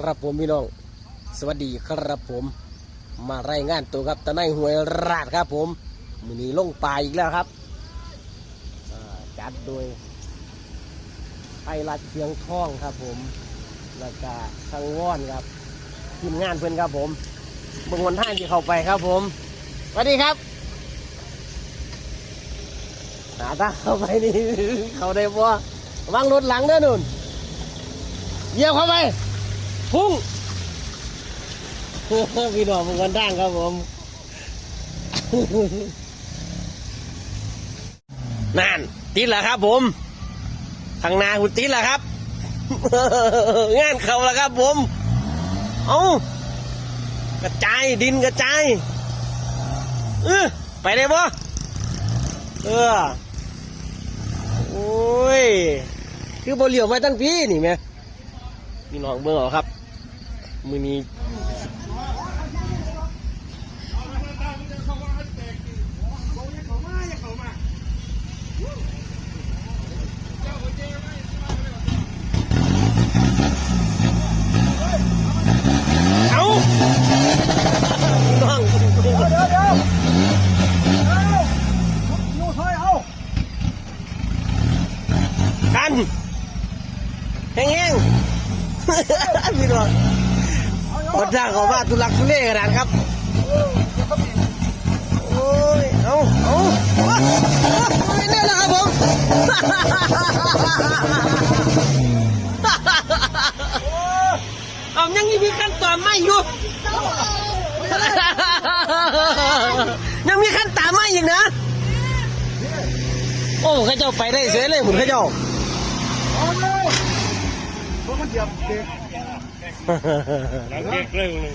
ครับผมพี่น้อง สวัสดีครับผม มารายงานตัวครับตะไนหวยราดครับผมมือนี้ลงปลาอีกแล้วครับจัดโดยไทยรัฐเชียงท่องครับผมแล้วก็ทางว่อนครับทีมงานเพื่อนครับผมเบิ่งวันท่านที่เข้าไปครับผมสวัสดีครับหาตาเข้าไปนี่เขาได้บ่วางรถหลังเด้อนุ่นเยี่ยบเข้าไป พุ่งพี่น้องมึงกันด้างครับผมนั่นติดแล้วครับ ผมทางนาคุณติดแล้วครับงานเขาแล้วครับผม เอากระจายดินกระจายเออไปได้ปะเออโอ้ย คือบอเหลียวมาตั้งพี่นี่แม่พี่น้องเบิ่งเอครับ มือนี้ เอาน้อง เดี๋ยวเดี๋ยวเดี๋ยวเอาอยู่ถอยเอา กันแห้งๆ พี่น้องหดร่างของ ว่าทุลักทุเลขนครับ โอ้ย เอาเอาโอ้ยโอ้ยนี่แหละครับผมเอายังมีขั้นตอนไม่อยู่ยังมีขั้นตอนไม่อีกนะ โอ้ข้าเจ้าไปได้เสียเลยหุ่นเข้าเจ้าเอาเลยเพราะมันเหยียบเบรกแล้วเรียกเรื่องหนึ่ง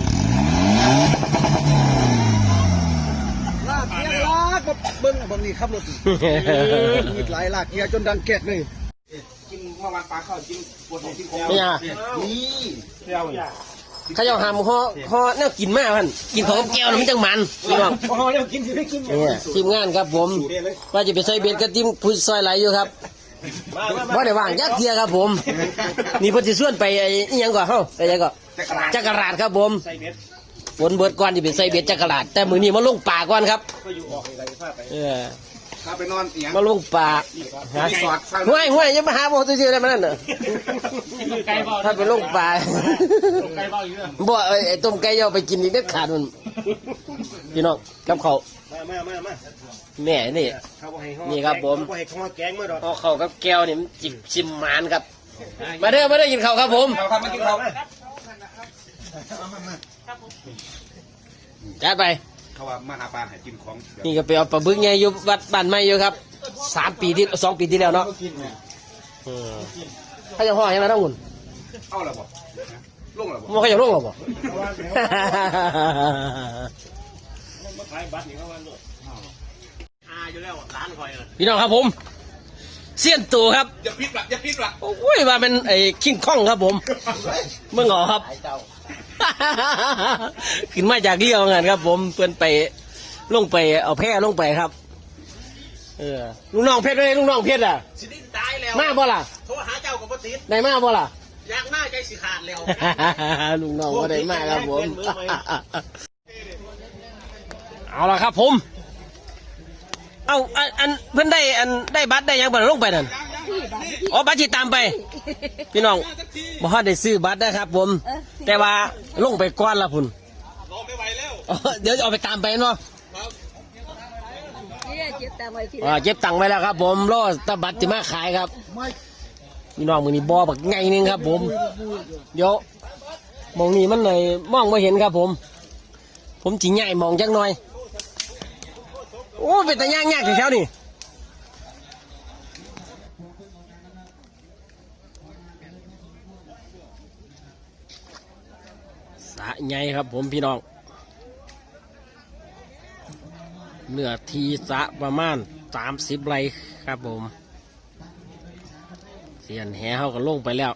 ลากเกียร์ลากมาเบิ้งบางนี่ขับรถมีหลายลากเกียร์จนดังแกะเลยกินเมื่อวานปลาเข้ากินปวดหัวกินคอเนี่ยนี่เที่ยวเนี่ยเข้าเจ้าหามห่อห่อแนวกินมากพันกินของกับแก้วน่ะมันจังมันพี่น้องพอแล้วกินสิได้กินเนี่ยทีมงานครับผมว่าจะไปใส่เบ็ดกับทีมผู้ซอยไหลอยู่ครับว่าได้ว่างยักเทียครับผม นี่เพิ่นสิส่วนไปไอ้อิหยังก่อนเฮาไปยังก่อนจักรราดครับผมใส่เบ็ด ฝนเบิดก่อนที่เป็นใส่เบ็ดจักรราดแต่มื้อนี้มาลงป่าก่อนครับก็อยู่ออกอะไรพลาดไปเออถ้าไปนอนเอียงมาลงป่าฮะสอดฟังห้วยห้วยอยังมาหาบ่ซื่อๆได้มานั่นน่ะไก่เบาถ้าไปลงป่าไก่เบาอยู่เนี่ยบ่เอ้ยไอ้ต้มไก่เอาไปกินอีกเด็ดขาดมันพี่น้องกับเขาวมามามามาแม่นี่เขาบอกให้ห่อนี่ครับผมเขาบอกให้ห่อแกงเมื่อดอกเอาเขาวกับแก้วนี่มันจิบชิมหมานครับ มาเด้อมาเด้อกินข้าวครับผมเราครับมากินข้า วจัดไป เขาว่ามาหาปลาให้กินของนี่ก็ไปเอาปลาบึกไงอยู่วัดบ้านใหม่อยู่ครับสามปีที่สองปีที่แล้วเนาะเออเขาจะห่อยังไงน้องหุ่นเอาละบ่ลงละบ่มันเขาจะลงหรอบ่มาขายบัตรนี่เขาว่าลูกอาอยู่แล้วร้านคอยเลยพี่น้องครับผม เสี้ยนตูครับ อย่าพิษละอย่าพิษละโอ้ยมาเป็นไอ้คิงคองครับผม เมื่อหงอครับ ขึ้นมาจากเรียวงานครับ ผมเพื่อนไปลงไปเอาแพร่ลงไปครับ เออลุงน้องเพชรเลยลุงน้องเพชรอะสิดิ้นตายแล้วมาบ่ล่ะโทรหาเจ้ากับปติดได้มาบ่ล่ะอยากมาใจสิขาดแล้วลุงน้องก็ได้มาครับผมเอาละครับผม เอาอันอันเพื่อนได้อันได้บัตรได้หยังบัตรลงไปนั่น อ๋อบัตรที่ตามไป พี่น้องบ่ฮอดได้ซื้อบัตรนะครับ ผม แต่ว่าลงไปก้อนละพุ่นรอไม่ไหวแล้วอ๋อเดี๋ยวจะเอาไปตามไปเนาะเนี่ยเจ็บตาไว้ทีอ่าเก็บตังค์ไว้แล้วครับ ผมรอตะบัตรที่มาขายครับพี่น้องมือนี้บอบักไงนึงครับ ผม เดี๋ยวมองนี้มันเลยมองไม่เห็นครับ ผม ผมจิงใหญ่มองจักหน่อยโอ้เป็นตาย่างยากแถวๆนี่ ใหญ่ครับ ผมพี่น้องเนื้อทีสะประมาณสามสิบไร่ครับผม เสียนแหเขาก็ลงไปแล้ว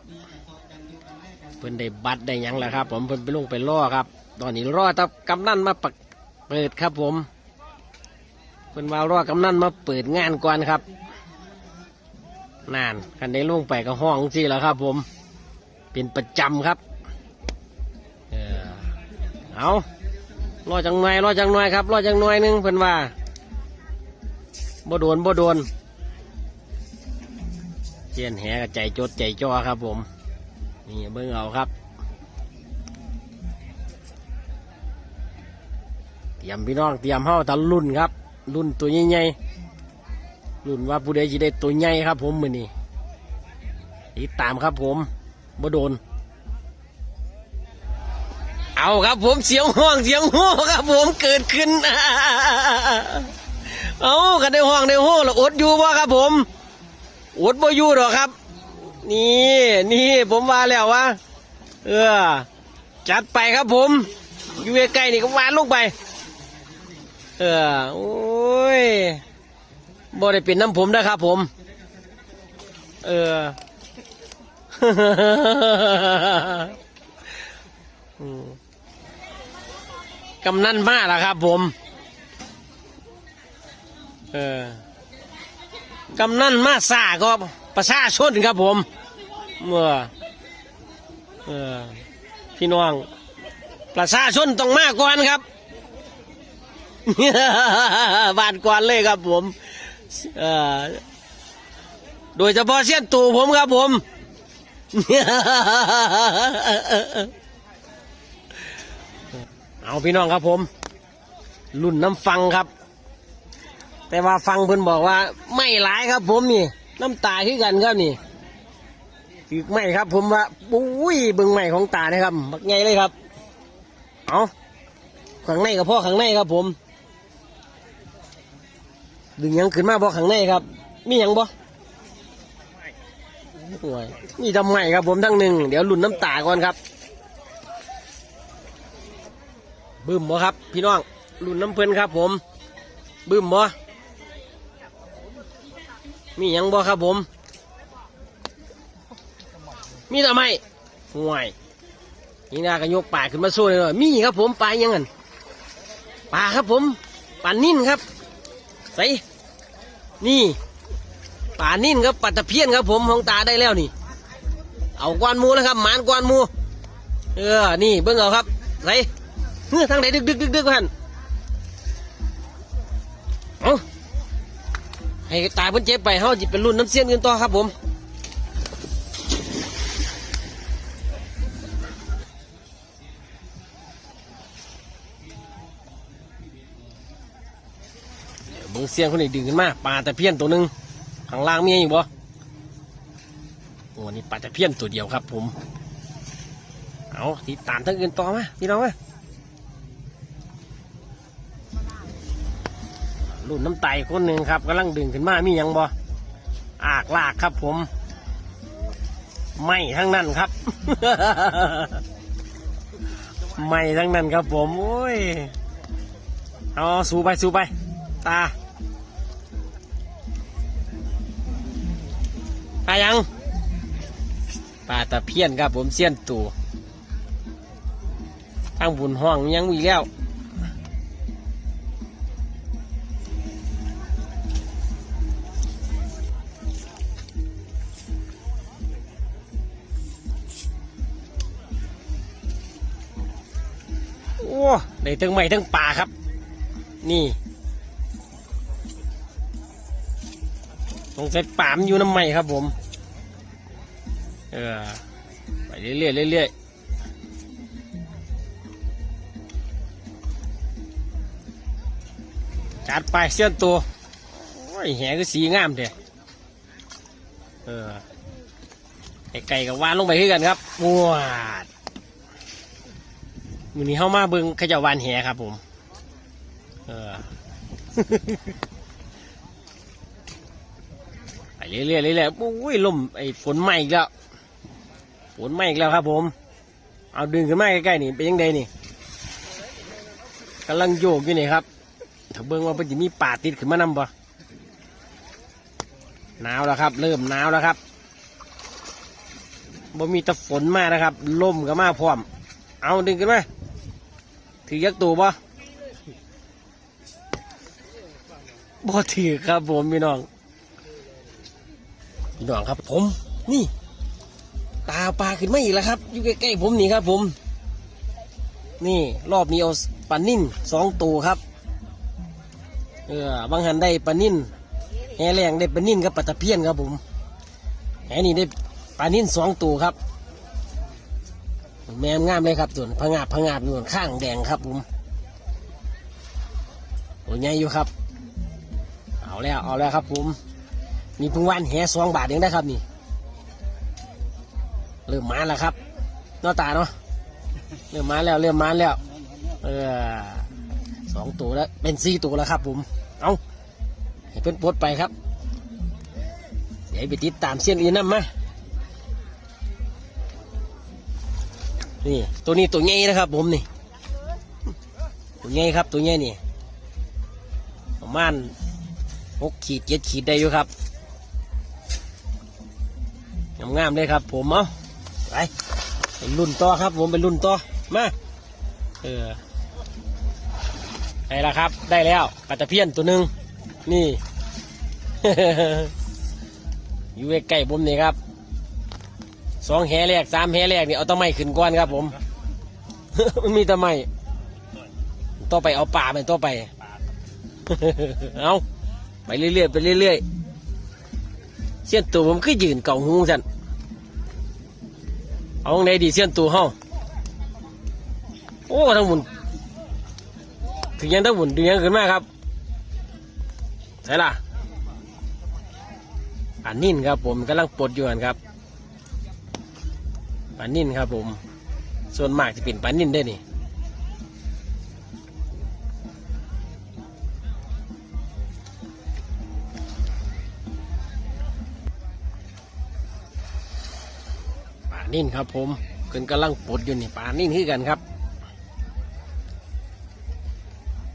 เพิ่นได้บัตรได้ยังแล้วครับ ผมเพิ่นไปลงไปล่อครับ ตอนนี้รอตับกำนันมาเปิดครับผม เพิ่นว่ารอกำนันมาเปิดงานก่อนครับนานคันได้ลงไปก็ห้องสิแล้วครับ ผม เป็นประจำครับ เอารอจังหน่อยรอจังหน่อยครับรอจังหน่อยหนึงเพิ่นว่าบ่โดนบ่โดนเจียนแหกับใจจดใจจ่อครับ ผมนี่เบิ่งเอาครับเตรียมพี่น้องเตรียมเฮาตะรุ่นครับ รุ่นตัวใหญ่ๆรุ่นว่าผู้ใดจะได้ตัวใหญ่ครับ ผมมือนี้ติดตามครับผมบ่โดน เอาครับผมเสียงห้องเสียงโห่ครับผมเกิดขึ้น เอากันได้ห้องได้โห่แล้วอดอยู่บ่ครับผมอดบ่อยู่หรอครับ นี่นี่ผมว่าแล้วว่าเออ จัดไปครับผมอยู่ใกล้ๆนี่ก็วานลงไป เออโอ้ยบ่ได้เป็นน้ำผมนะครับผม เออ กำนันมาแล้วครับ ผม เออกำนันมาซาก็ประชาชนครับ ผมเมื่อเออพี่น้อง ประชาชนต้องมาก่อนครับบานก่อนเลยครับ ผมเออโดยเฉพาะเสี้ยนตู่ผมครับผม เอาพี่น้องครับผมรุ่นน้ำฟังครับ แต่ว่าฟังเพิ่นบอกว่า ไม่หลายครับ ผมนี่ น้ำตาขึ้นกันครับนี่ถือไม่ครับ ผมว่าปุ้ยเบิ่งไม่ของตานะครับบักไงเลยครับ เอาข้างในกับพ่อข้างในครับ ผม ดึงยังขึ้นมาบ่ข้างในครับ มียังบ่โอ้ยมีทำไมครับผมทั้งหนึ่งเดี๋ยวลุ่นน้ำตาก่อนครับ บึ้มบ่ครับ พี่น้องลุ่นน้ำเพลินครับ ผม บึ้มบ่มียังบ่ครับผม มีทำไมห่วยนี่นาก็ยกปลาขึ้นมาสู้เลยมีครับผมปลายังไงปลาครับผมปลานิ่นครับใส่นี่ป่านิ่นครับปัตะเพียนครับ ผมของตาได้แล้วนี่ เอากวานมูนะครับหมานกวานมู เออ นี่เบิ้งเอาครับใส่ เฮ้ยทางไหนดึกดึกดึกดึกพันเอาให้ตายเพิ่นเจ็บไปเฮาจิเป็นรุ่นน้ำเสี้ยนกันต่อครับผมเบิ้งเสียงคนนี้ดึงขึ้นมาปลาตะเพียนตัวหนึ่งข้างล่างมีอยู่บ่โอ้นี่ปลาตะเพียนตัวเดียวครับผม เอาติดตามทั้งอื่นต่อมาพี่น้องมา ลุ่นน้ำไตคนหนึ่งครับกำลังดึงขึ้นมามียังบ่อากลากครับผม ไม่ทั้งนั้นครับ ไม่ทั้งนั้นครับผม โอ้ย เอาสูไปสูไป ตาตายังปลาตะเพียนครับผมเสี้ยนตู่ทางบุญห้องยังมีแล้ว อ้ได้ทั้งไม้ทั้งป่าครับ นี่สงสัยป่ามอยู่น้ำใหม่ครับผม เออไปเรื่อยๆเรื่อยๆจัดไปเสี้ยนตัวโอ้ยแหก็สีงามเด้เออไก่กับวานลงไปขึ้นกันครับว้าด มือนี้เข้ามาเบิงขจาวานแหครับผม เออ ไปเรื่อยๆเรื่อยๆโอ้ยลมไอ้ฝนไหม้อีกแล้ว ฝนไหม้อีกแล้วครับผม เอาดึงขึ้นมาใกล้ๆนี่เป็นยังไงนี่กำลังโยกอยู่นี่ครับ ถ้าเบิ่งว่าเป็นจะมีป่าติดขึ้นมานำบ่หนาวแล้วครับ เริ่มหนาวแล้วครับบ่มีแตะฝนมานะครับลมก็มาพร้อม เอาดึงขึ้นมาถือยักษ์ตัวบ่บ่ถือครับผมพี่น้องพี่น้องครับผม นี่ ตาปลาขึ้นมาอีกแล้วครับ อยู่ใกล้ๆผมนี่ครับผม นี่รอบนี้เอาปลานิ่นสองตัวครับ เออบางหันได้ปลานิ่นแหแรงได้ปลานิ่นกับปลาตะเพียนครับผมแหนี่ได้ปลานิ่นสองตัวครับ แมมงามเลยครับส่วนพะงาบพะงาบอยู่ข้างแดงครับผมโอ้ยใหญ่อยู่ครับ เอาแล้วเอาแล้วครับผมมีเพิ่งวันแหสองบาทเองนะครับนี่เริ่มมาแล้วครับหน้าตาเนาะเริ่มมาแล้วเริ่มมาแล้ว เออสองตัวแล้วเป็นสี่ตัวแล้วครับผมเอาให้เป็นปลดไปครับเดี๋ยวไปติดตามเส้นอื่นนั่นมา นี่ ตัวนี้ตัวใหญ่นะครับ ผมนี่ ตัวใหญ่ครับ ตัวใหญ่นี่ ประมาณหกขีดเจ็ดขีดได้อยู่ครับงามๆเลยครับ ผมเอาไปเป็นรุ่นต่อครับ ผมเป็นรุ่นต่อมาเออได้แล้วครับ ได้แล้วปลาตะเพียนตัวหนึ่งนี่อยู่ใกล้ๆผมนี่ครับ สองแหแรกสามแหแรกนี่เอาตะไม้ขึ้นก้อนครับผม มันมีตะไม้ต่อไปเอาป่าไปต่อไป เอาไปเรื่อยๆไปเรื่อยๆเสี้ยนตัวผมคือยืนเก่าหูสันเอาไงดีเสี้ยนตัวเฮาโอ้ทั้งหมุนถึงยังต้งหมุนดึงยังขึ้นมาครับใช่ล่ะอันนิ่นครับผมกำลังปลดอยู่นครับ ปลานิ่นครับผม ส่วนมากจะเป็นปลานิ่นได้นี่ปลานิ่นครับผมเพิ่นกำลังปลดอยู่นี่ปลานิ่นคือกันครับ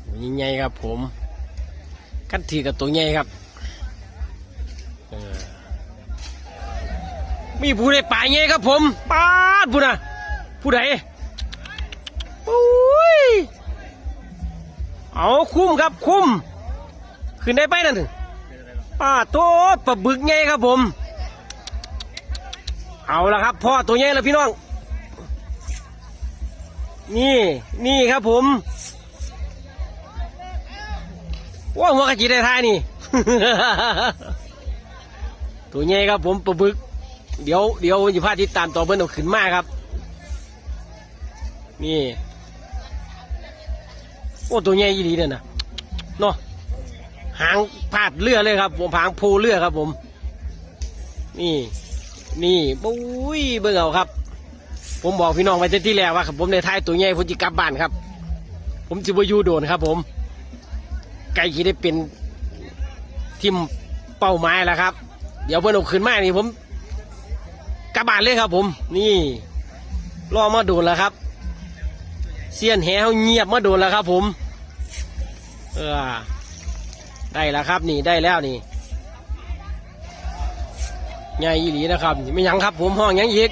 ตัวใหญ่ครับผมกันถือกับตัวใหญ่ครับ มีผู้ใดป่าใหญ่ครับผมป้าผู้น่ะผู้ใดโอ้ยเอาคุ้มครับคุ้มขึ้นได้ไปนั่นถึงป้าโตดปลาบึกใหญ่ครับผม เอาละครับพ่อตัวใหญ่แล้วพี่น้อง นี่นี่ครับผมว่าหัวกะจีได้ท่ายนี่ ตัวใหญ่ครับผมปลาบึก เดี๋ยวเดี๋ยวอยู่พาติดตามต่อเบิ้ลเอาขึ้นมาครับ นี่ โอ้ตัวใหญ่ยี่ดีเนี่ยนะเนาะหางพาดเรือเลยครับ ผมหางโพเรือครับ ผม นี่ นี่ปุ้ยเบิ่งเอาครับ ผมบอกพี่น้องไว้แต่ที่แรกว่าครับผมในท้ายตัวใหญ่ผมจะกลับบ้านครับ ผมจะไปยูโดนครับ ผม ไก่ที่ได้เป็นทีมเป้าหมายแล้วครับ เดี๋ยวเพื่อนเอาขึ้นมานี่ผม กลับบ้านเลยครับผม นี่รอมาโดนแล้วครับ เสียนแหวเงียบมาโดนแล้วครับผม เออได้แล้วครับนี่ได้แล้วนี่ใหญ่อีหลีนะครับไม่ยังครับผมห้องยังอีก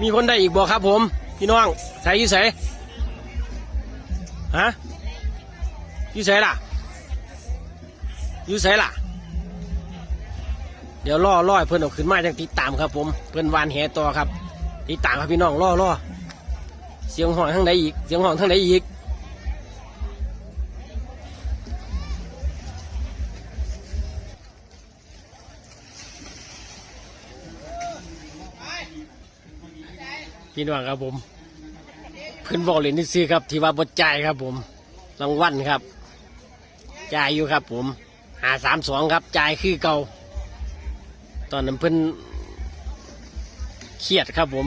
มีคนได้อีกบอกครับ ผม พี่น้องใส่ยี่ใส่ฮะยู่ไสล่ะยู่ไสล่ะ เดี๋ยวล่อล่อเพื่อนเอาขึ้นมาจังติดตามครับ ผมเพื่อนวานแหต่อครับ ติดตามครับพี่น้องล่อล่อเสียงห้องทั้งใดอีกเสียงห้องทั้งใดอีกพี่น้องครับผมเพื่อนบอกเลยนี่ซื้อครับ ที่ว่าบดจ่ายครับ ผมรางวัลครับจ่ายอยู่ครับ ผมหาสามสองครับจ่ายคือเก่า ตอนนั้นเพิ่นเครียดครับผม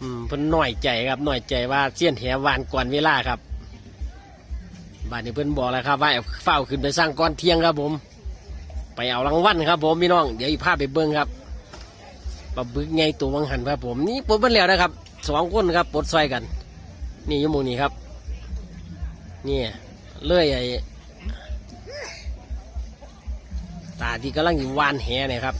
อืมเพิ่นหน่อยใจครับหน่อยใจว่าเสี้ยนแหวานก่อนเวลาครับบ้านนี้เพิ่นบอกแล้วครับว่าเฝ้าขึ้นไปสร้างก้อนเที่ยงครับผม ไปเอารางวัลครับ ผมพี่น้องเดี๋ยวอีกภาพไปเบิ้งครับปลาบึกไงตัววังหันครับผมนี่ปลดเบิ้แล้วนะครับสองคนครับปลดซอยกัน นี่ยมูนี่ครับ นี่เลื่อยไอ ตาที่กำลังอยู่วานแหเนี่ยครับ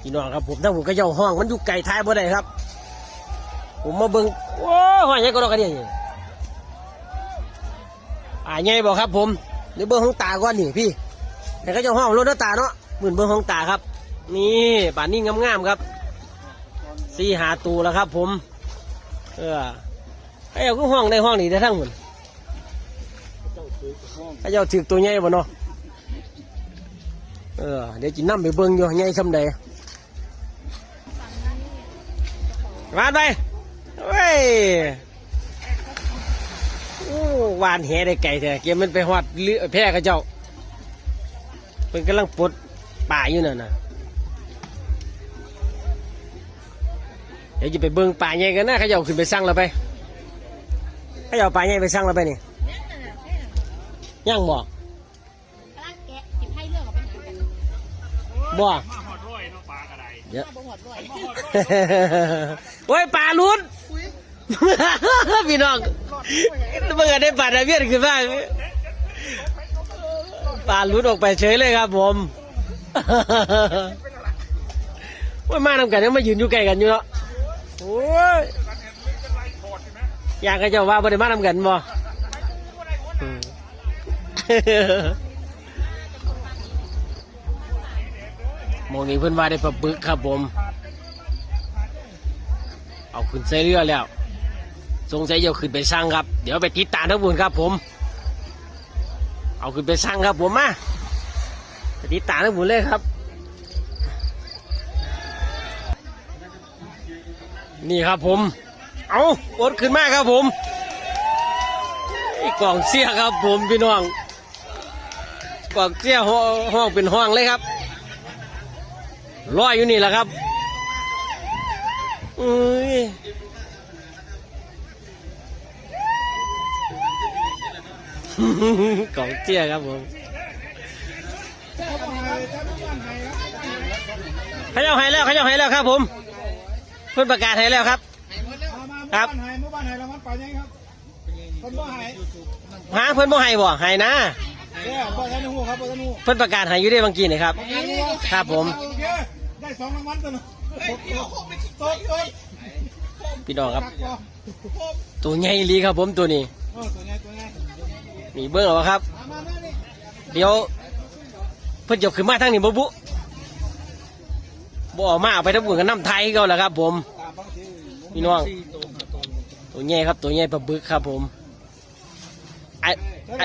พี่น้องครับผมถ้าผมก็ย่องห้องมันอยู่ไกลท้ายบ่ได้ครับ ผมมาเบิ่งโอ้ห้อยใหญ่ก็ดอกกระเดียนี่อ่าใหญ่บอกครับ ผมเดี๋ยวเบิ่งของตาก่อนนี่พี่แต่ก็ย่องห้องรถหน้าตาเนาะหมื่นเบิ้งของตาครับ นี่ป่านนี้งามๆครับสี่หาตูแล้วครับ ผม เออ ให้เอาก็ห้องในห้องนี้ได้ทั้งหมดให้เจ้าถือตัวใหญ่บ่เนาะเออเดี๋ยวจินั่ไปเบิ้งอยู่ใหญ่ซำใดมาไปเว้ยโอ้วานแหได้ไก่แท้เกมมันไปหอดเรือแพ้กับเจ้าเป็นกำลังปลดป่าอยู่นั่นน่ะเดี๋ยวจะไปเบิ่งป่าใหญ่กันนะเขาจะเอาขึ้นไปสั่งเราไป เขาจะเอาป่าใหญ่ไปสั่งเราไปนี่ย่างบ่กำลังแกะจิบให้เลือกเอาไปหากันบ่มาหอดร้อยน้องปลากระไดเดี๋ยวมาบ่หอดด้วยโอ้ยป่าลุดพี่น้องเมื่อได้ป่าดาเวียนขึ้นมาป่าลุดออกไปเฉยเลยครับผม ว่ามาทำกันยังมายืนอยู่ใกล้กันอยู่เนาะโอ้ยอ ยากให้เจ้าว่าบ่ได้มาทำกันบ่อืมหมองนี้เพิ่อนว่าได้ปลาบึกครับผม เอาขึ้นใส่เรือแล้วสงสัยจะเอาขึ้นไปสร้างครับ เดี๋ยวไปติดตามทั้งบุญครับผม เอาขึ้นไปสร้างครับผมมาไปติดตามทั้งบุญเลยครับ นี่ครับผม เอากดขึ้นมาครับผมกล่องเสียครับผมพี่น้องกล่องเสียห้องห้องเป็นห้องเลยครับลอยอยู่นี่แหละครับอุ้ยกล่องเสียครับผมเขาเจ้าให้แล้วเขาเจ้าให้แล้วครับผมเพื่อนประกาศให้แล้วครับ ครับหายเมื่อบ้านหายแล้วมันไปยังครับคนบ่หายหาเพื่อนบ่ให้บ่ให้นะเนี่ยบ่ทันหูครับบ่ทันหูเพื่อนประกาศให้อยู่ได้บางกีนี่ครับครับผมโอเคได้สองรางวัลตัวนึงตกตกพี่น้องครับ ตักบ่ตัวใหญ่อีหลีครับผมตัวนี้เออตัวใหญ่ตัวใหญ่นี่เบิ้งเอาครับมามามานี่เดี๋ยว เพิ่นจะขึ้นมาทางนี้บ่บุบ่ออกมาเอาไปทั้งบุญกับน้ำไทยเขาแหละครับ ผมตามบางทีพี่น้อง ตัวใหญ่ครับตัวใหญ่ปลาบึกครับผมไอไอ้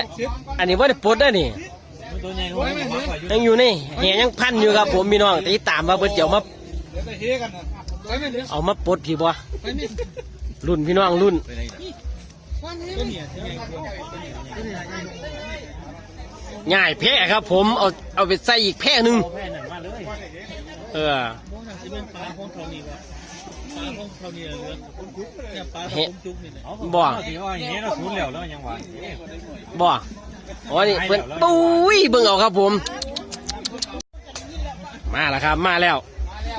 อันนี้ว่าได้ปลดได้อนี่ตัวใหญ่หัวหัวข่อยอยู่ยังอยู่นี่แหยังพันอยู่ครับผมพี่น้องติดตามว่าเพิ่นจะเอามาเดี๋ยวไปเฮกันนะไปไม่เดี๋ยวเอามาปลดพี่บ่ไปนี่รุ่นพี่น้องรุ่นตัวเนี่ยตัวใหญ่ตัวใหญ่ตัวใหญ่ง่ายแพ้ครับผมเอาเอาไปใส่อีกแพ้หนึ่งแม่หนังมาเลยเออจะ เป็นปลาของเขานี่ก็ปลาของเขานี่เหลือเนี่ยปลาเฮ็ดจุกนี่นะบ่ถือว่าอย่างนี้เราสูญแล้วแล้วยังหวานบ่อ๋อนี่เพิ่นปุ้ยเบิ่งเอาครับผม มาแล้วครับมาแล้ว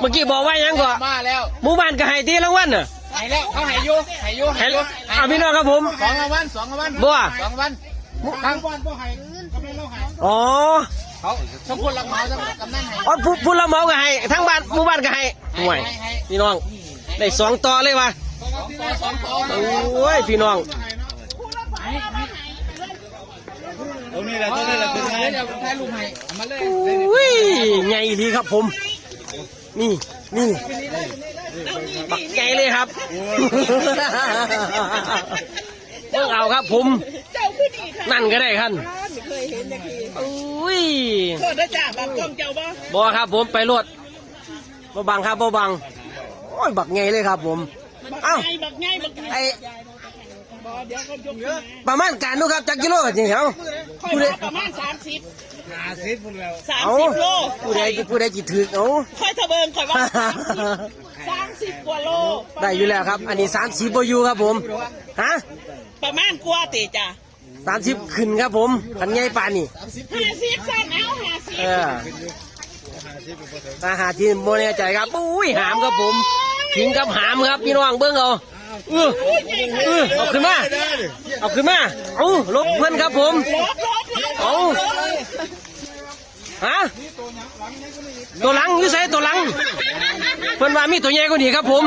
เมื่อกี้บอกว่าหยังก่อนมาแล้วหมู่บ้านก็ให้ตีรางวัลน่ะหายแล้วเขาหายอยู่หายอยู่ให้เอาพี่น้องครับผมสองรางวัลสองรางวัลบ่สองรางวัลทางบ้านบ่หายกำลังเราหายอ๋อเขาสมควรรับเหมาสำหรับกำนันหายอ๋อผู้ผู้รับเหมาก็ให้ทั้งบ้านหมู่บ้านก็ให้ห่วยพี่น้อง ได้สองต่อเลยว่ะสองต่อสองต่อโอ้ยพี่น้องตรงนี้แหละตรงนี้แหละเป็นไงเดี๋ยวถ่ายรูปให้เอามาเลยอุ้ยใหญ่ดีครับผม นี่นี่บักใหญ่เลยครับเบิ่งเอาครับผมนั่นก็ได้ครับอุ้ยโทษนะจ้าบางกล้องเจ้าบ่บอครับผมไปรถบ่บังครับบ่บังโอ้ยบักใหญ่เลยครับ ผมเอ้าไงบักไงบักไงไอบ่เดี๋ยวเขายกขึ้นมาประมาณการดูครับจักกิโลจริงเหรอค่อยผู้ใดมาประมาณสามสิบหาซิดพุ่นแล้วสามเอาสิบโลผู้ใดผู้ใดจิถือเอาค่อยทะเบิงค่อยว่าสามสิบกว่าโลได้อยู่แล้วครับ อันนี้สามสิบโอยู่ครับผมฮะประมาณกว่าติจ้ะสามสิบขึ้นครับผมขันใหญ่ปานนี่ห้าสิบสั่นเอาห้าสิบเออตาหาที่โมแน่ใจครับอุ้ยหามครับผม ถึงกับหามครับพี่น้องเบิ้งเอาเออเออเอาขึ้นมาเอาขึ้นมาเอาลบเพื่อนครับผมลบลบลบเอาฮะตัวหลังอยู่ใส่ตัวหลังเพิ่นว่ามีตัวใหญ่กว่านี้ครับผม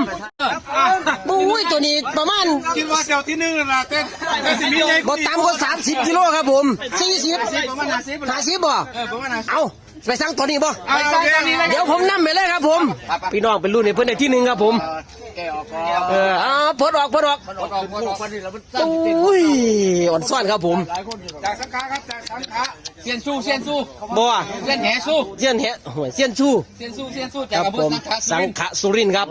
ปุ้ยตัวนี้ประมาณคิดว่าเจ้าที่หนึ่งนั่นล่ะเต้นแต่สิมีใหญ่บ่ต่ำกว่าสามสิบกิโลครับผมสี่สิบประมาณห้าสิบห้าสิบบ่เออประมาณห้าสิบเอา ไปสั่งตอนนี้บ่เอาโอเคนี่เลยเดี๋ยวผมนำไปเลยครับผม พี่น้องเป็นรุ่นในเพื่อนในที่หนึ่งครับผม แกออกก่อนเออเอาพดออกพดออกมันออกคนออกคนนี่แล้วมันอุ้ยอ่อนซ่อนครับผม หลายคนอยู่จากสังขาครับจากสังขาเซียนสู้เซียนสู้บ่เซียนแหสู้เสี้ยนแหโอ้ยเสี้ยนสู้เซียนสู้เซียนสู้คจากรับอำเภผอม สังขะสุสังรินทร์ขะสุรินทร์ครับ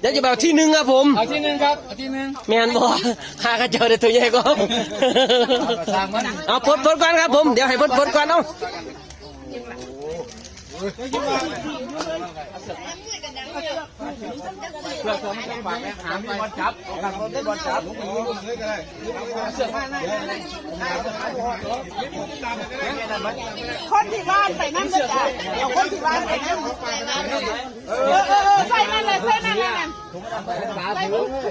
เดี๋ยวจะไปเอาที่หนึ่งครับผม เอาที่หนึ่งครับเอาที่หนึ่งแมนบ่หากระเจอเดี๋ยวตัวใหญ่ก็ทางมันเอาพดพดก่อนครับผม เดี๋ยวให้พดพดก่อนเอา 一会你们 หามไปจับคนที่บ้านใส่นั่นเลยจ้ะเอาคนที่บ้านใส่นั่นเออเออเออใส่นั่นเลยใส่นั่นเลยนั่น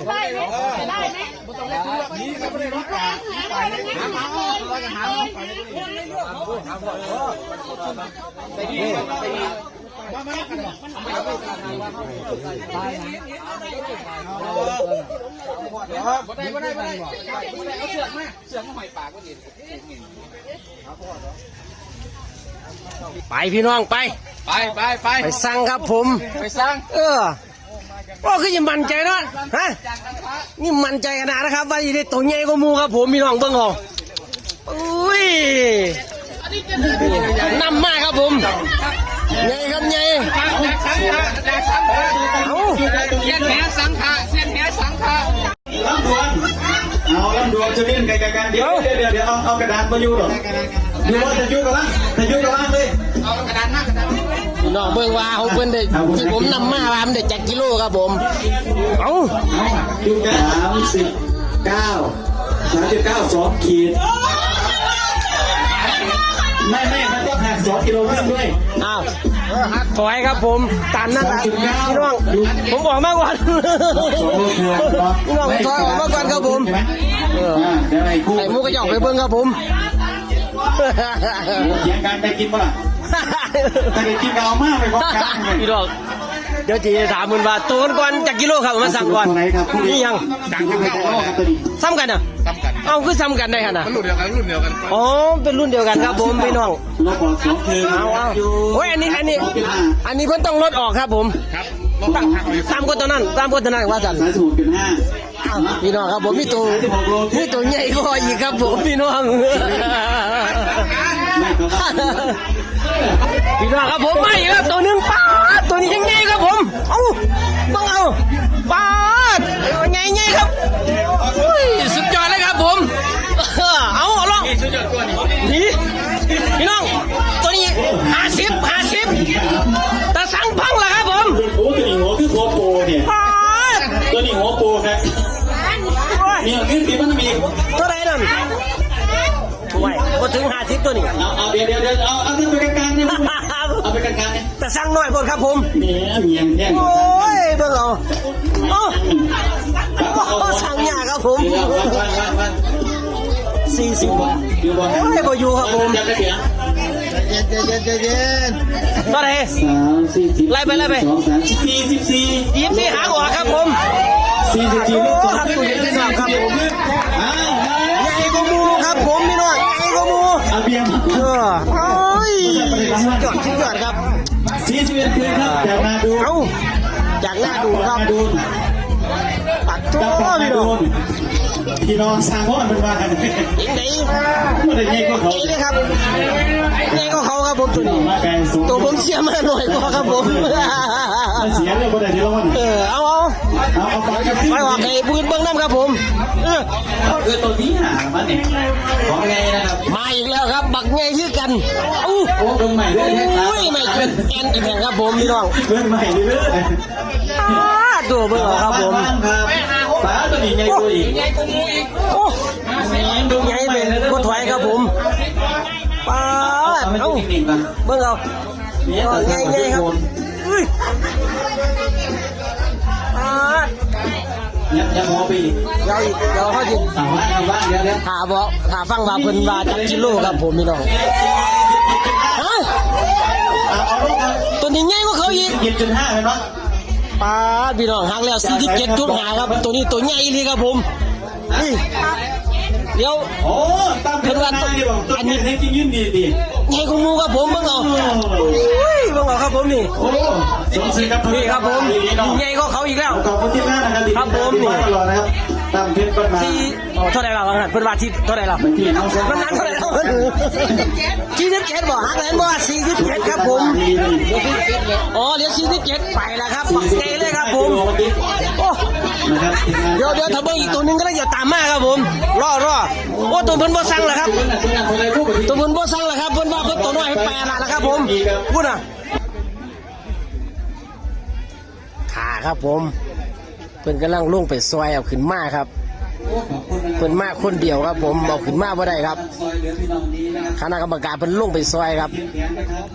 ใส่ได้ไหมได้ไหมนี่ก็ไม่ได้รถหาไหมหาเลยหาเลยบ่ได้ได้บ่ได้บ่ได้เอาเสือกมาเสือกมาหอยปา ไปพี่น้องไป ไปไปไปไปสั่งครับผม ไปสร้างเออก็คือยังมั่นใจเนาะฮะนี่มั่นใจขนาดนะครับ ว่าจะได้ตัวใหญ่กว่าหมูครับผมพี่น้องเบิ่งเอาอุ้ย นำมากครับผมใหญ่ครับใหญ่จากสังขะจากสังขะเอาเซียนแหสังขะเซียนแหสังขะลำดวนเอาลำดวนจะเล่นไกลๆกันเดี๋ยวเดี๋ยวเดี๋ยวเดี๋ยวเอาเอากระดานมาอยู่หรอดูว่าจะยุ่งกับล่างจะยุ่งกับล่างเลยเอากระดานมากระดานพี่น้องเบิ่งว่าเขาเพิ่นได้ที่ผมนำมาว่ามันได้จักกิโลครับผม เอายุ่งกันสามสิบเก้าสามสิบเก้าสองขีด ไม่ไม่มันต้องหักสองกิโลครึ่งด้วย อ้าวถอยครับผมตามนั่นแหละพี่น้องผมบอกมาก่อนสองโลครึ่งพี่น้องถอยออกมาก่อนครับผมใช่ไหมเออเดี๋ยวไอ้คู่ไอ้หมูกระจอกไปเบิ่งครับผมเถียงกันได้กินป่ะล่ะแต่ได้กินก็เอามากไปพร้อมกันเลยพี่น้องเดี๋ยวจีถามมึงว่าตัวก่อนจากกิโลครับเอามาสั่งก่อนตัวไหนครับคู่นี่ยังดังยังไม่ได้ครับตัวนี้ซ้ำกันอะซ้ำกัน เอ้าคือซ้ำกันได้ขนาดรุ่นเดียวกันรุ่นเดียวกันอ๋อเป็นรุ่นเดียวกันครับผมพี่น้องลบออกสองเทิงเอาเอาโอ้ยอันนี้อันนี้ อันนี้เพิ่นต้องลดออกครับผมครับลบหักหักเอาอยู่ตามกฎตัวนั้นตามกฎตัวนั้นว่าสันสายสมุดเป็นห้าพี่น้องครับผมมีตัวมีตัวใหญ่กว่าอีกครับผมพี่น้องไม่ครับพี่น้องครับผมไม่ครับตัวหนึงป้าดตัวนี้ยังไงครับผม เอ้าต้องเอาป้าด ใหญ่ใหญ่ครับอุ้ยสุดยอดเลยครับผม เอาเอาลองสุดยอดตัวนี้นี่พี่น้อง ตัวนี้ห้าสิบห้าสิบแต่สั่งพังแล้วครับผมโอ้ตัวนี้หัวคือหัวโปเนี่ยป้าดตัวนี้หัวโปครับเนี่ยขึ้นปีมันมีเท่าไหรนั่นช่วยก็ถึงห้าสิบตัวนี้เอาเอาเดี๋ยวเดี๋ยวเดี๋ยวเอาเอาไปกลางๆเนี่ย เอาไปกลางๆเนี่ยแต่สั่งน้อยก่อนครับผมเนี่ยเมียงแท่งโอ้ยเบิ่งเอาโอ้โอ้สั่งยากครับผมเดี๋ยววันวันวันวันสี่สิบอยู่บนโอ้ยบ่อยู่ครับผมจะไปเสียเย็นเย็นเย็นเย็นเท่าไหรสามสี่สิบไล่ไปไล่ไปสองสามสี่สิบสี่ยี่สิบสี่หางออกครับผมสี่สิบสี่โอ้ลูกสองครับตัวใหญ่ที่สุดครับผมอ้าวใหญ่กว่าหมูครับผมพี่น้ องใหญ่กว่าหมูเอาเบียร์เออโอ้ยสุดยอดสุดยอดครับสี่สิบเอ็ดคืนครับจากนาดูเอ้าจากหน้าดูครับนาดูปัดตัวจับปากพี่นาน้ดูองพี่น้องสร้างว่ามันมากันยิงไหนไม่ได้ยิงก็เขายิงเลยครับยิงก็เขาครับผมตัวนี้มาไกลสูงตัวผมเสียมาหน่อยกว่าครับผมเสียเลยบ่ได้ทีละวันเออเอาเอาเอาเอาไปกับที่ไปออกให้ปืนเบิ้งน้ำครับผม เออคือตัวนี้หามันเนี่ยของไงนะครับมาอี กแล้วครับ บักไงชื่อกันอู้โอ้เบิ่งใหม่เรื่อยๆครัอุ้ยไม่เป็นแอนอีกแห่งครับผมพี่น้องเบิ่งใหม่เรื่อยอ้าตัวเบิ้งเอาครับผมครับป้าตัวนี้ใหญ่กว่าอีกโอ้ดูไงเป็นก็ถอยครับผมป้าเอาไม่เอ้าเบิ้งเอาเนี่ยก็แต่ไงถ้าไงครับ เนี่ยจะมอไปอีกเดี๋ยวอีกเดี๋ยวเขาจะสามวันสามวันเดี๋ยวเดี๋ยวถาบอกถาฟังว่าเพิ่นว่าจักกิโลครับผมพี่น้องฮะเอาเอาลูกครับตัวนี้ใหญ่กว่าเขาอีกหยิบจุดห้าเห็นปะป้าดพี่น้องหักแล้ว47จุดหาครับตัวนี้ตัวใหญ่เลยครับผมนี่เดี๋ยว โอ้ตั้มเป็นนายดีบอกตัวนี้ให้จริงยืนดีดีไงของมูครับผมเบิ่งเอาอุ้ย เบิ่งเอาครับผมนี่โอ้สมศรีครับนี่ครับผมดีเนาะใหญ่ก็เขาอีกแล้วขอบคุณที่หน้านะครับดีครับผมที่มาตลอดนะครับตั้มเพชรบ้านนาที่อ๋อเท่าไหร่เราบ้างครับเพิ่นว่าที่เท่าไหร่เราเป็นที่น้องเซนมันนั้นเท่าไหร่เราสี่สิบเจ็ดบ่ฮักแลนบ่สี่สิบเจ็ดครับผมดีเลยอ๋อเดี๋ยวสี่สิบเจ็ดไปแล้วครับปักเกเลยครับผมโอ้นะครับทีมงานเดี๋ยวเดี๋ยวถ้าเบิ่งอีกตัวหนึงก็ต้องอย่าตามมาครับผมรอรอโอ้ตัวเพิ่นบ่สั่งเหรอครับตัวนั้นตัวนั้นคนใดผู้บริตัวเพิ่นบ่สั่งเหรอครับเพิ่นว่าเพิ่นตัวน้อยให้แปลละนะครับผมพูดน่ะ ขาครับผม เพิ่นกำลังลงไปซอยเอาขึ้นมาครับ เพิ่นมาคนเดียวครับ ผมเอาขึ้นมาบ่ได้ครับซอยเหลือพี่น้องดีนะครับคณะกรรมการเพิ่นลงไปซอยครับเพียงแขนนะครับ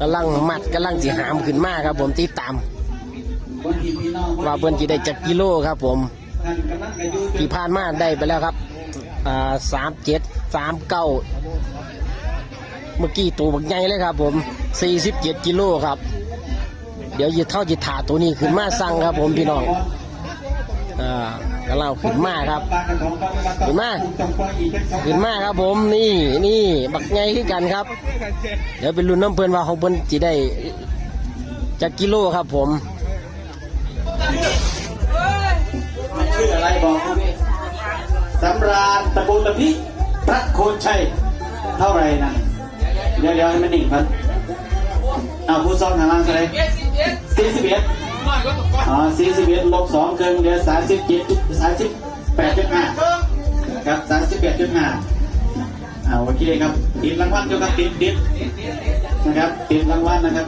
กำลังมัดกำลังสิหามขึ้นมาครับ ผมติดตามว่าเพิ่นสิได้จักกิโลครับ ผมที่ผ่านมาได้ไปแล้วครับสามเจ็ดสามเก้าเมื่อกี้ตัวบักใหญ่เลยครับ ผมสี่สิบเจ็ดกิโลครับ เดี๋ยวยึดเท่ายึดถาตัวนี้ขึ้นมาสั่งครับ ผมพี่น้องอ่ากำลังเอาขึ้นมาครับขึ้นมาขึ้นมาครับผมนี่นี่บักใหญ่ขึ้นกันครับ เดี๋ยวเป็นรุ่นน้ำเพื่อนว่าของเพื่อนจะได้จักกิโลครับผมชื่ออะไรบอกสำราญตะบูตะพิพระโคนชัยเท่าไหรนะเดี๋ยวเดี๋ยวให้มันหนิ่งครับเอาผู้ซ่อมทางล่างเท่าไหร สี่สิบเอ็ดอ๋อสี่สิบเอ็ดลบสองเกินเดี๋ยวสามสิบเจ็ดสามสิบแปดจุดห้าครับสามสิบแปดจุดห้าอ่าโอเคครับติดรางวัลอยู่ครับติดติดนะครับติดรางวัลนะครับ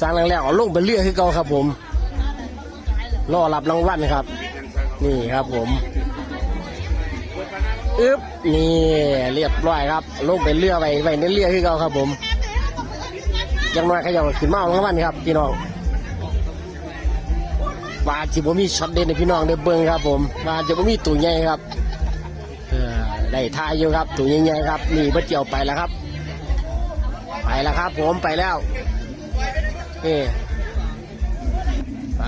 สร้างแรงๆเอาลงไปเรื่อยคือเก่าครับผมรอรับรางวัลครับ นี่ครับผมอึ๊บนี่เรียบร้อยครับ ลงไปเรือไปไปในเรือคือเก่าครับผม ยังน้อยขยับขึ้นมาเอารางวัลครับพี่น้องว่าจิบ่มีช็อตเด่นในพี่น้องได้เบิ่งครับ ผมว่าจะบ่มีตัวใหญ่ครับเออได้ทายอยู่ครับตัวใหญ่ๆครับนี่เบ่เจียวไปแล้วครับ ไปแล้วครับ ผมไปแล้วนี่ไป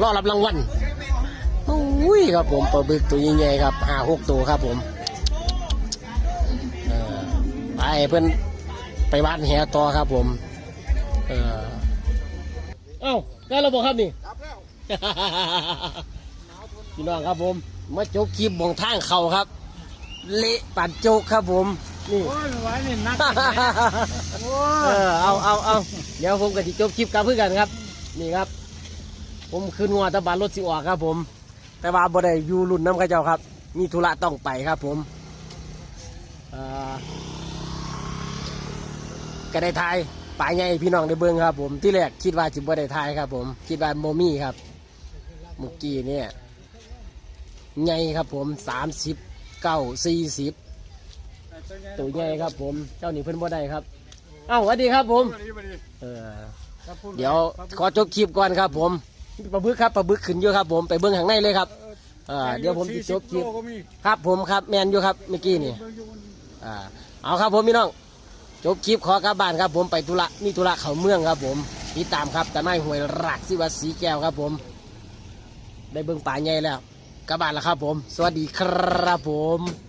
รอรับรางวัลอุ้ยครับผมปลาบึกตัวใหญ่ๆครับห้าหกตัวครับผมไปเพื่อน ไปบ้านแหต่อครับผม เออเอ้าได้แล้วบอกครับนี่พี่น้องครับผม มาโจกคลิปบองทางเขาครับ เละปัดโจกครับผม นี่เออเอาเอาเอาเดี๋ยวผมกับที่จบคลิปกันเพื่อกันครับ นี่ครับ ผมขึ้นงัวตะบานรถสิออกครับ ผม แต่ว่าบ่ได้อยู่รุ่นน้ำข้าเจ้าครับ มีธุระต้องไปครับ ผมเอ่อ ก็ได้ทายปลายใหญ่พี่น้องได้เบิ่งครับ ผมที่แรกคิดว่าจิบ่ได้ทายครับ ผมคิดว่าโมมี่ครับมื่อกี้เนี่ยใหญ่ครับผมสามสิบเก้าสี่สิบตัวใหญ่ครับ ผมเจ้าหนีเพิ่นบ่ได้ครับ เอ้าสวัสดีครับ ผมเออเดี๋ยวขอจบคลิปก่อนครับ ผมปลาบึกครับปลาบึกขึ้นอยู่ครับ ผมไปเบิ้งข้างในเลยครับเดี๋ยวผมจะจบคลิปครับผมครับแมนอยู่ครับเมื่อกี้นี่เอาครับผมพี่น้อง จบคลิปขอกลับบ้านครับผมไปธุระนี่ธุระเขาเมืองครับผมติดตามครับแต่ไม่หวยรักสิวัดสีแก้วครับผม ได้เบิ้งป่าใหญ่แล้วกลับบ้านแล้วครับผม สวัสดีครับผม